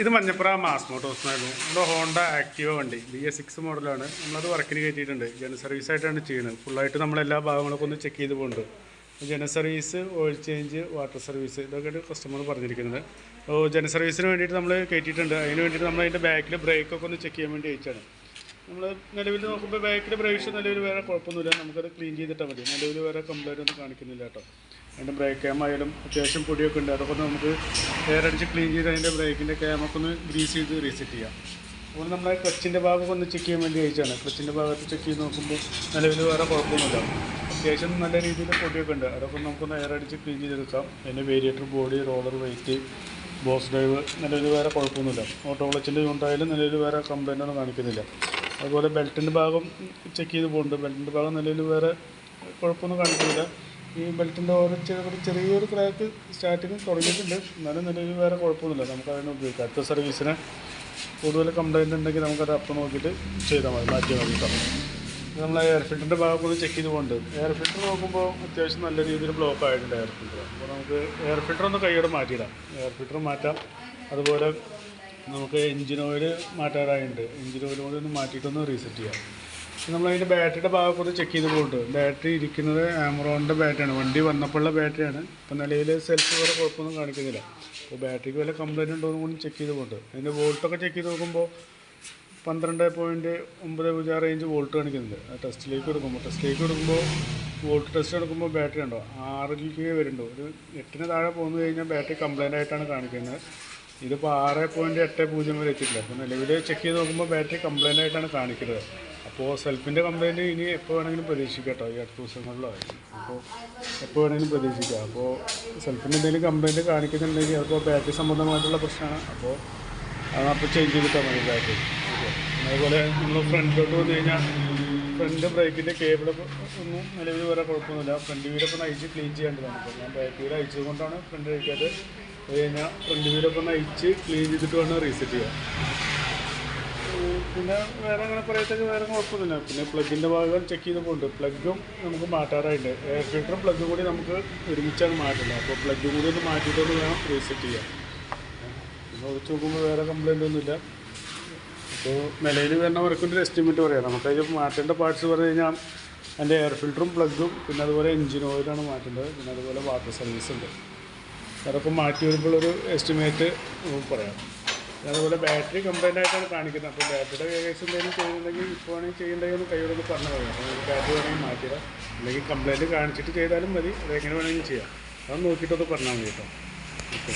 ഇത് മഞ്ഞപ്പുറ മാസ് ആയിരുന്നു നമ്മുടെ ഹോണ്ട ആക്റ്റീവ വണ്ടി ബി എസ് സിക്സ് മോഡലാണ് നമ്മളത് വർക്കിന് കയറ്റിയിട്ടുണ്ട്. ജന സർവീസ് ആയിട്ടാണ് ചെയ്യുന്നത്. ഫുള്ളായിട്ട് നമ്മൾ എല്ലാ ഭാഗങ്ങളൊക്കെ ഒന്ന് ചെക്ക് ചെയ്ത് പോകുന്നുണ്ട് ജന service oil change water service ഇതൊക്കെയാണ് കസ്റ്റമർ പറഞ്ഞിരിക്കുന്നത്. അപ്പോൾ ജന സർവീസിന് വേണ്ടിയിട്ട് നമ്മൾ കയറ്റിയിട്ടുണ്ട്. അതിന് വേണ്ടിയിട്ട് നമ്മൾ അതിന്റെ ബാക്കിൽ ബ്രേക്കൊക്കെ ഒന്ന് ചെക്ക് ചെയ്യാൻ വേണ്ടി അയച്ചാണ് നമ്മൾ നിലവിൽ നോക്കുമ്പോൾ ബാക്കിൽ ബ്രേക്സ് നിലവിൽ വേറെ കുഴപ്പമൊന്നുമില്ല. നമുക്കത് ക്ലീൻ ചെയ്തിട്ടാൽ മതി. നിലവിൽ വേറെ കംപ്ലൈന്റ് ഒന്നും കാണിക്കുന്നില്ല കേട്ടോ. അതിന്റെ ബ്രേക്ക് ക്യാം ആയാലും അത്യാവശ്യം പൊടിയൊക്കെ ഉണ്ട്. അതൊക്കെ നമുക്ക് അടിച്ച് ക്ലീൻ ചെയ്ത് അതിന്റെ ബ്രേക്കിന്റെ ക്യാമൊക്കെ ഒന്ന് ഗ്രീസ് ചെയ്ത് റീസെറ്റ് ചെയ്യാം. അപ്പോൾ നമ്മളെ ക്ലച്ചിന്റെ ഭാഗമൊക്കെ ഒന്ന് ചെക്ക് ചെയ്യാൻ വേണ്ടി അയച്ചാണ് ക്ലച്ചിന്റെ ഭാഗത്ത് ചെക്ക് ചെയ്ത് നോക്കുമ്പോൾ നിലവിൽ വേറെ കുഴപ്പമൊന്നുമില്ല. അത്യാവശ്യം നല്ല രീതിയിൽ പൊടിയൊക്കെ ഉണ്ട്. അതൊക്കെ നമുക്കൊന്ന് അടിച്ച് ക്ലീൻ ചെയ്തെടുക്കാം അതിന്റെ variator body roller weight boss drive നിലവിൽ വേറെ കുഴപ്പമൊന്നുമില്ല. ഓട്ടോ ക്ലച്ചിന്റെ ഉണ്ടായാലും നിലവിൽ വേറെ കംപ്ലൈന്റ് ഒന്നും കാണിക്കുന്നില്ല. അതുപോലെ ബെൽറ്റിന്റെ ഭാഗം ചെക്ക് ചെയ്ത് പോകുന്നുണ്ട് ബെൽറ്റിന്റെ ഭാഗം നിലവിൽ വേറെ കുഴപ്പമൊന്നും കാണിക്കുന്നില്ല. ഈ ബെൽറ്റിന്റെ ഓരോ ചെറിയ ചെറിയൊരു ക്രാക്ക് സ്റ്റാർട്ടിങ് തുടങ്ങിയിട്ടുണ്ട്. എന്നാലും നിലവിൽ വേറെ കുഴപ്പമൊന്നുമില്ല. നമുക്ക് അതിനെ ഉപയോഗിക്കാം. അടുത്ത സർവീസിന് കൂടുതൽ കംപ്ലൈന്റ് ഉണ്ടെങ്കിൽ നമുക്കത് അപ്പം നോക്കിയിട്ട് ചെയ്താൽ മതി. മാറ്റിയാൽ മതി നമ്മൾ എയർ ഫിൽറ്ററിന്റെ ഭാഗം ഒന്ന് ചെക്ക് ചെയ്ത് പോകുന്നുണ്ട് എയർ ഫിൽറ്റർ നോക്കുമ്പോൾ അത്യാവശ്യം നല്ല രീതിയിൽ ബ്ലോക്ക് ആയിട്ടുണ്ട് എയർ ഫിൽറ്റർ അപ്പോൾ നമുക്ക് എയർ ഫിൽറ്റർ ഒന്ന് കൈയോടെ മാറ്റിയിടാം. എയർ ഫിൽറ്റർ മാറ്റാം. അതുപോലെ നമുക്ക് എഞ്ചിൻ ഓയിൽ മാറ്റാറായിട്ടുണ്ട്. എഞ്ചിൻ ഓയിൽ കൂടി ഒന്ന് മാറ്റിയിട്ടൊന്ന് റീസെറ്റ് ചെയ്യാം. നമ്മൾ അതിന്റെ ബാറ്ററിയുടെ ഭാഗമൊക്കെ ഒന്ന് ചെക്ക് ചെയ്ത് പോകുന്നുണ്ട് ബാറ്ററി ഇരിക്കുന്നത് ആമറോണിന്റെ ബാറ്ററിയാണ് വണ്ടി വന്നപ്പോഴുള്ള ബാറ്ററിയാണ് ഇപ്പോൾ നിലയിൽ സെൽഫ് വേറെ കുഴപ്പമൊന്നും കാണിക്കുന്നില്ല. അപ്പോൾ ബാറ്ററിക്ക് വല്ല കംപ്ലൈന്റ് ഉണ്ടോ എന്ന് കൂടി ചെക്ക് ചെയ്ത് പോകുന്നുണ്ട് അതിന്റെ വോൾട്ടൊക്കെ ചെക്ക് ചെയ്ത് നോക്കുമ്പോൾ പന്ത്രണ്ട് പോയിന്റ് ഒമ്പത് പൂജ്യം ആറ് റേഞ്ച് വോൾട്ട് കാണിക്കുന്നുണ്ട് ടെസ്റ്റിലേക്ക് എടുക്കുമ്പോൾ ടെസ്റ്റിലേക്ക് എടുക്കുമ്പോൾ വോൾട്ട് ടെസ്റ്റ് എടുക്കുമ്പോൾ ബാറ്ററി ഉണ്ടോ? ആറിലേക്ക് വരുന്നുണ്ടോ ഒരു എട്ടിന് താഴെ പോകുന്നു കഴിഞ്ഞാൽ ബാറ്ററി കംപ്ലൈന്റ് ആയിട്ടാണ് കാണിക്കുന്നത്. ഇതിപ്പോൾ ആറ് പോയിന്റ് എട്ട് പൂജ്യം വരെ എത്തിയിട്ടില്ല. അപ്പോൾ നിലവിൽ ചെക്ക് ചെയ്ത് നോക്കുമ്പോൾ ബാറ്ററി കംപ്ലൈന്റ് ആയിട്ടാണ് കാണിക്കുന്നത്. അപ്പോൾ സെൽഫിന്റെ കംപ്ലൈന്റ് ഇനി എപ്പോൾ വേണമെങ്കിലും പ്രതീക്ഷിക്കാം കേട്ടോ ഈ അടുത്ത ദിവസങ്ങളിലോ. അപ്പോൾ എപ്പോൾ വേണമെങ്കിലും പ്രതീക്ഷിക്കാം. അപ്പോൾ സെൽഫിന്റെ എന്തെങ്കിലും കംപ്ലൈന്റ് കാണിക്കുന്നുണ്ടെങ്കിൽ അതിപ്പോൾ ബാറ്ററി സംബന്ധമായിട്ടുള്ള പ്രശ്നമാണ്. അപ്പോൾ അതപ്പോൾ ചേഞ്ച് ചെയ്തിട്ടാൽ മതി ബാറ്ററി അതേപോലെ നമ്മൾ ഫ്രണ്ടിലോട്ട് വന്നു കഴിഞ്ഞാൽ ഫ്രണ്ട് ബ്രേക്കിന്റെ കേബിൾ ഒന്നും നിലവിൽ വരെ കുഴപ്പമൊന്നുമില്ല. ഫ്രണ്ട് വീലൊക്കെ അയച്ച് ക്ലീൻ ചെയ്യേണ്ടതാണ് അപ്പോൾ ഞാൻ ബാക്ക് അയച്ചത് കൊണ്ടാണ് ഫ്രണ്ട് അയക്കാതെ കഴിഞ്ഞാൽ ഫ്രണ്ട് വീലൊക്കെ ഒന്ന് ക്ലീൻ ചെയ്തിട്ട് വേണം റീസെറ്റ് ചെയ്യാം പിന്നെ വേറെ അങ്ങനെ പറയത്തൊക്കെ വേറെ കുഴപ്പമൊന്നുമില്ല. പിന്നെ പ്ലഗിന്റെ ഭാഗം ചെക്ക് ചെയ്ത് പോകുന്നുണ്ട് പ്ലഗും നമുക്ക് മാറ്റാറായിട്ടുണ്ട് എയർ ഫിൽറ്ററും പ്ലഗും കൂടി നമുക്ക് ഒരുമിച്ചാണ് മാറ്റുന്നത് അപ്പോൾ പ്ലഗ് കൂടി ഒന്ന് മാറ്റിയിട്ടൊന്ന് വേണം റീസെറ്റ് ചെയ്യാം പിന്നെ ഒഴിച്ച് നോക്കുമ്പോൾ വേറെ കംപ്ലൈന്റ് ഒന്നുമില്ല. അപ്പോൾ നിലയിൽ വരുന്ന വർക്കിന്റെ ഒരു എസ്റ്റിമേറ്റ് പറയാം. നമുക്കതിൽ മാറ്റേണ്ട പാർട്സ് പറഞ്ഞു കഴിഞ്ഞാൽ അതിന്റെ എയർ ഫിൽറ്ററും പ്ലഗും പിന്നെ അതുപോലെ എഞ്ചിൻ ഓയിലാണ് മാറ്റേണ്ടത്. പിന്നെ അതുപോലെ വാട്ടർ സർവീസ് ഉണ്ട്. അതൊക്കെ മാറ്റി വരുമ്പോഴൊരു എസ്റ്റിമേറ്റ് പറയാം. അതുപോലെ ബാറ്ററി കംപ്ലൈന്റ് ആയിട്ടാണ് കാണിക്കുന്നത്. അപ്പോൾ ബാറ്ററിയുടെ കേസ് എന്തെങ്കിലും ചെയ്യുന്നുണ്ടെങ്കിൽ ഇപ്പോൾ വേണമെങ്കിൽ ചെയ്യേണ്ടതെന്ന് കൈയോടൊന്ന് പറഞ്ഞു പറയാം. അപ്പോൾ നമുക്ക് ബാറ്ററി വേണമെങ്കിൽ മാറ്റിയിടാം. അല്ലെങ്കിൽ കംപ്ലൈന്റ് കാണിച്ചിട്ട് ചെയ്താലും മതി. അതെങ്ങനെ വേണമെങ്കിലും ചെയ്യാം. അത് നോക്കിയിട്ടൊന്ന് പറഞ്ഞാൽ മതി കേട്ടോ. ഓക്കെ.